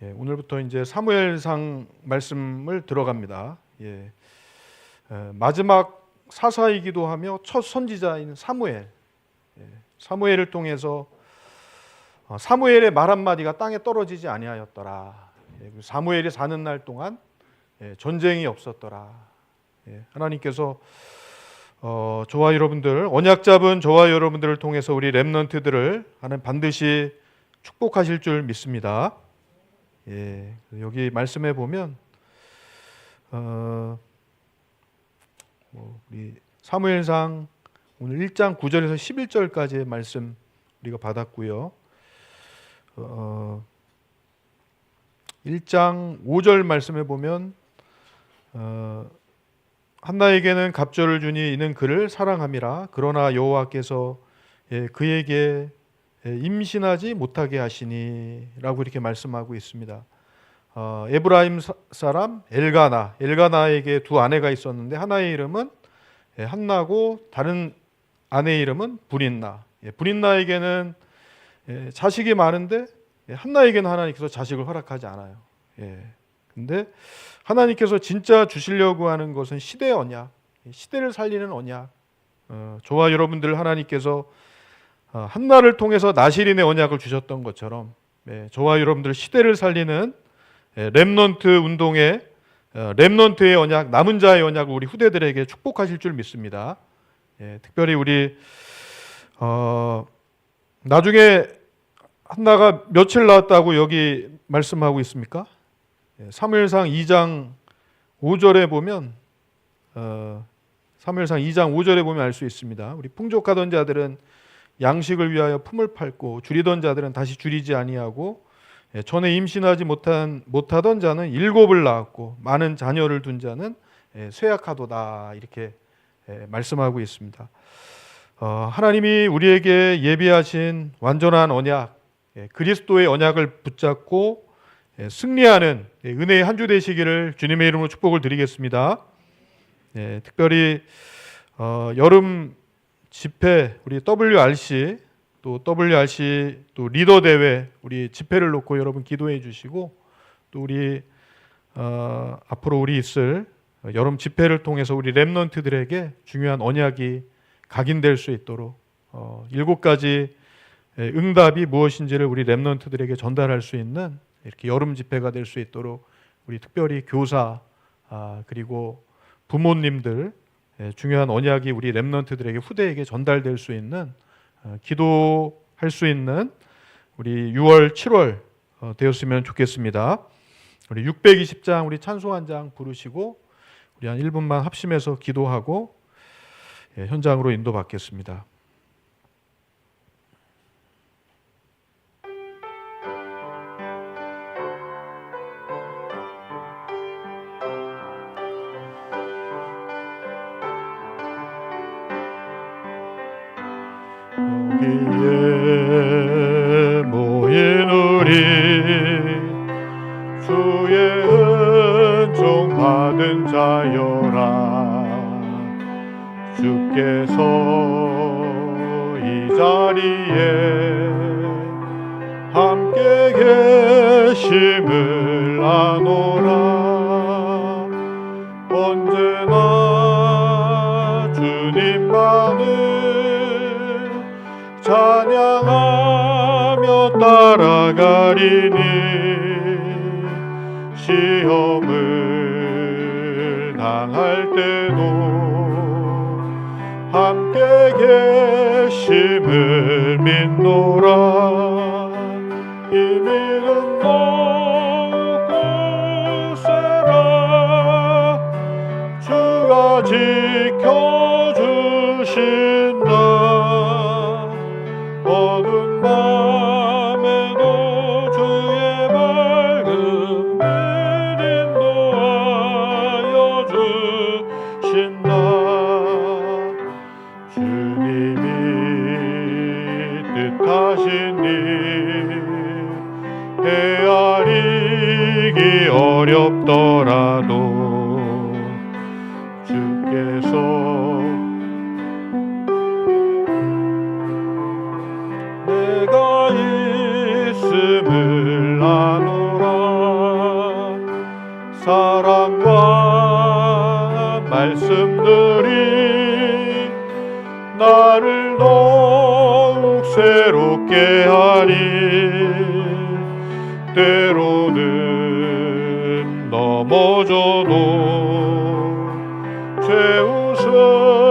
예, 오늘부터 이제 사무엘상 말씀을 들어갑니다. 예, 에, 마지막 사사이기도 하며 첫 선지자인 사무엘. 예, 사무엘을 통해서 어, 사무엘의 말 한마디가 땅에 떨어지지 아니하였더라. 예, 그 사무엘이 사는 날 동안 예, 전쟁이 없었더라. 예, 하나님께서 어, 저와 여러분들 언약 잡은 저와 여러분들을 통해서 우리 렘넌트들을 하는 반드시 축복하실 줄 믿습니다. 예, 여기 말씀해 보면 어, 뭐 우리 사무엘상 오늘 1장 9절에서 11절까지의 말씀 우리가 받았고요. 어, 1장 5절 말씀해 보면 어, 한나에게는 갑절을 주니 이는 그를 사랑함이라 그러나 여호와께서 예, 그에게 예, 임신하지 못하게 하시니라고 이렇게 말씀하고 있습니다. 어, 에브라임 사- 사람 엘가나 엘가나에게 두 아내가 있었는데 하나의 이름은 예, 한나고 다른 아내의 이름은 브린나. 예, 브린나에게는 예, 자식이 많은데 예, 한나에게는 하나님께서 자식을 허락하지 않아요. 예. 근데 하나님께서 진짜 주시려고 하는 것은 시대 언약, 예, 시대를 살리는 언약. 어, 저와 여러분들 하나님께서 어, 한나를 통해서 나시린의 언약을 주셨던 것처럼 예, 저와 여러분들 시대를 살리는 예, 렘넌트 운동의 어, 렘넌트의 언약, 남은 자의 언약을 우리 후대들에게 축복하실 줄 믿습니다. 예, 특별히 우리 어, 나중에 한나가 며칠 나왔다고 여기 말씀하고 있습니까? 예, 사무엘상 2장 5절에 보면 어, 사무엘상 2장 5절에 보면 알 수 있습니다. 우리 풍족하던 자들은 양식을 위하여 품을 팔고 줄이던 자들은 다시 줄이지 아니하고 예, 전에 임신하지 못한 못하던 자는 일곱을 낳았고 많은 자녀를 둔 자는 예, 쇠약하도다 이렇게 예, 말씀하고 있습니다. 어, 하나님이 우리에게 예비하신 완전한 언약, 예, 그리스도의 언약을 붙잡고 예, 승리하는 예, 은혜의 한 주 되시기를 주님의 이름으로 축복을 드리겠습니다. 예, 특별히 어, 여름 집회 우리 WRC 또 WRC 또 리더 대회 우리 집회를 놓고 여러분 기도해 주시고 또 우리 어, 앞으로 우리 있을 여름 집회를 통해서 우리 렘넌트들에게 중요한 언약이 각인될 수 있도록 어, 일곱 가지 예, 응답이 무엇인지를 우리 렘넌트들에게 전달할 수 있는 이렇게 여름 집회가 될 수 있도록 우리 특별히 교사 아, 그리고 부모님들 예, 중요한 언약이 우리 렘넌트들에게 후대에게 전달될 수 있는 어, 기도할 수 있는 우리 6월 7월 어, 되었으면 좋겠습니다. 우리 620장 우리 찬송 한 장 부르시고 우리 한 1분만 합심해서 기도하고 예, 현장으로 인도받겠습니다. 주께서 이 자리에 함께 계심을 아노라. 언제나 주님만을 찬양하며 따라가리니 시험 계심을 믿노라 있음을 아노라 사랑과 말씀들이 나를 더욱 새롭게 하니 때로는 넘어져도 승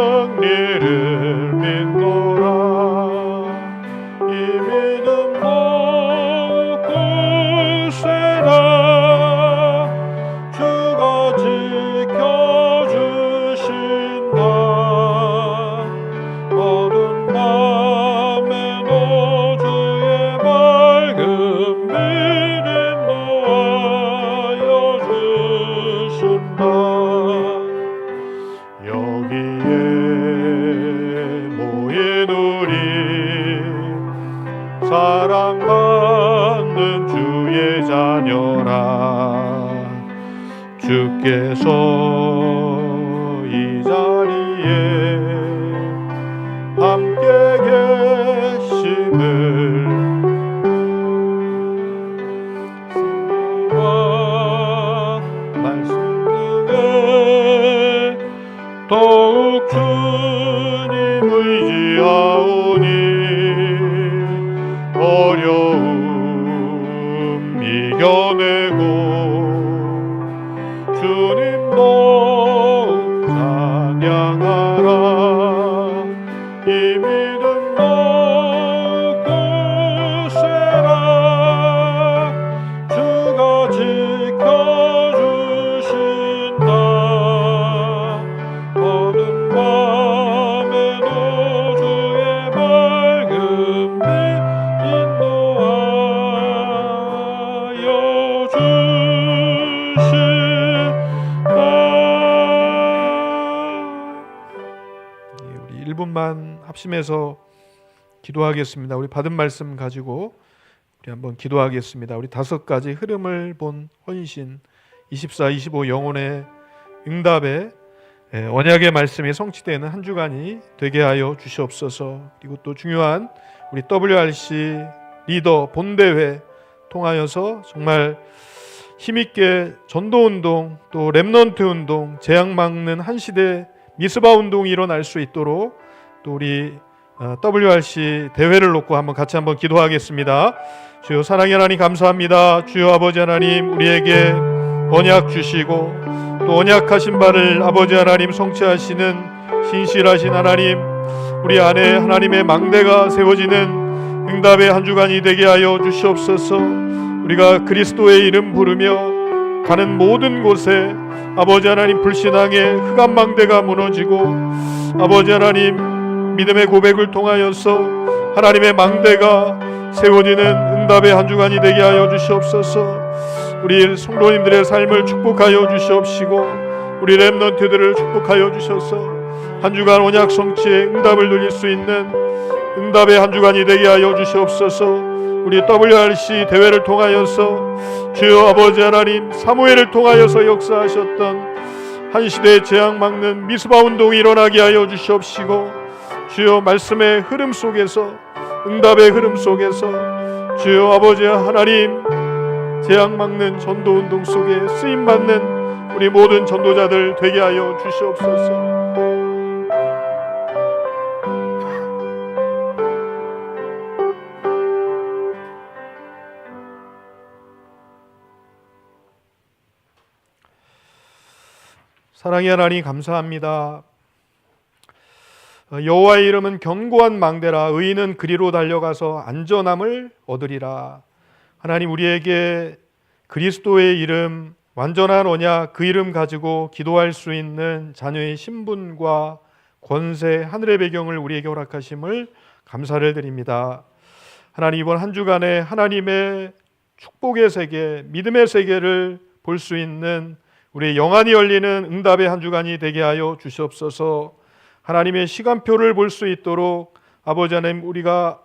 주께서 이자 1분만 합심해서 기도하겠습니다. 우리 받은 말씀 가지고 우리 한번 기도하겠습니다. 우리 다섯 가지 흐름을 본 헌신 24, 25 영혼의 응답에 예, 언약의 말씀이 성취되는 한 주간이 되게 하여 주시옵소서. 그리고 또 중요한 우리 WRC 리더 본대회 통하여서 정말 힘있게 전도 운동 또 렘넌트 운동 재앙 막는 한 시대 미스바 운동이 일어날 수 있도록 또 우리 어, WRC 대회를 놓고 한번 같이 한번 기도하겠습니다. 주여 사랑의 하나님 감사합니다. 주여 아버지 하나님 우리에게 언약 주시고 또 언약하신 바를 아버지 하나님 성취하시는 신실하신 하나님 우리 안에 하나님의 망대가 세워지는 응답의 한 주간이 되게 하여 주시옵소서. 우리가 그리스도의 이름 부르며 가는 모든 곳에 아버지 하나님 불신앙의 흑암 망대가 무너지고 아버지 하나님 믿음의 고백을 통하여서 하나님의 망대가 세워지는 응답의 한 주간이 되게 하여 주시옵소서. 우리 성도님들의 삶을 축복하여 주시옵시고 우리 렘넌트들을 축복하여 주셔서 한 주간 언약 성취의 응답을 누릴 수 있는 응답의 한 주간이 되게 하여 주시옵소서. 우리 WRC 대회를 통하여서 주여 아버지 하나님 사무엘을 통하여서 역사하셨던 한 시대의 재앙 막는 미스바 운동이 일어나게 하여 주시옵시고 주여 말씀의 흐름 속에서 응답의 흐름 속에서 주여 아버지 하나님 재앙 막는 전도 운동 속에 쓰임 받는 우리 모든 전도자들 되게 하여 주시옵소서. 사랑의 하나님 감사합니다. 어, 여호와의 이름은 견고한 망대라 의인은 그리로 달려가서 안전함을 얻으리라. 하나님 우리에게 그리스도의 이름 완전한 언약 그 이름 가지고 기도할 수 있는 자녀의 신분과 권세 하늘의 배경을 우리에게 허락하심을 감사를 드립니다. 하나님 이번 한 주간에 하나님의 축복의 세계, 믿음의 세계를 볼 수 있는 우리의 영안이 열리는 응답의 한 주간이 되게 하여 주시옵소서. 하나님의 시간표를 볼 수 있도록 아버지 하나님 우리가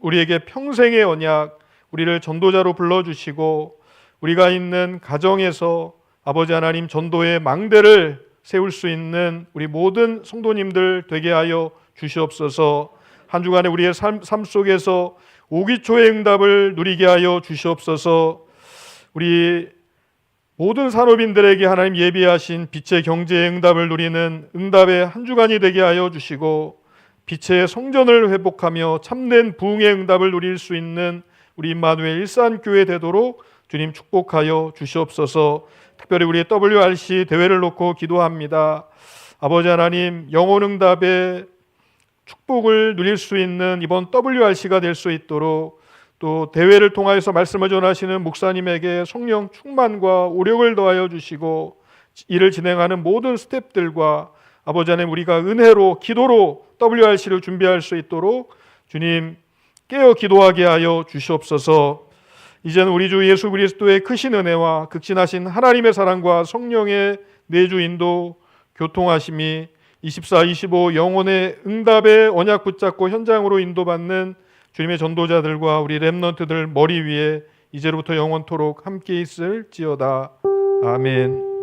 우리에게 평생의 언약 우리를 전도자로 불러 주시고 우리가 있는 가정에서 아버지 하나님 전도의 망대를 세울 수 있는 우리 모든 성도님들 되게 하여 주시옵소서. 한 주간에 우리의 삶, 삶 속에서 오기초의 응답을 누리게 하여 주시옵소서. 우리 모든 산업인들에게 하나님 예비하신 빛의 경제의 응답을 누리는 응답의 한 주간이 되게 하여 주시고 빛의 성전을 회복하며 참된 부흥의 응답을 누릴 수 있는 우리 임마누엘 일산교회 되도록 주님 축복하여 주시옵소서. 특별히 우리 WRC 대회를 놓고 기도합니다. 아버지 하나님 영혼 응답의 축복을 누릴 수 있는 이번 WRC가 될 수 있도록 또 대회를 통하여서 말씀을 전하시는 목사님에게 성령 충만과 오력을 더하여 주시고 이를 진행하는 모든 스탭들과 아버지 하나님 우리가 은혜로 기도로 WRC를 준비할 수 있도록 주님 깨어 기도하게 하여 주시옵소서. 이제는 우리 주 예수 그리스도의 크신 은혜와 극진하신 하나님의 사랑과 성령의 내주 인도 교통하심이 24, 25 영혼의 응답의 언약 붙잡고 현장으로 인도받는 주님의 전도자들과 우리 렘넌트들 머리 위에 이제로부터 영원토록 함께 있을지어다. 아멘.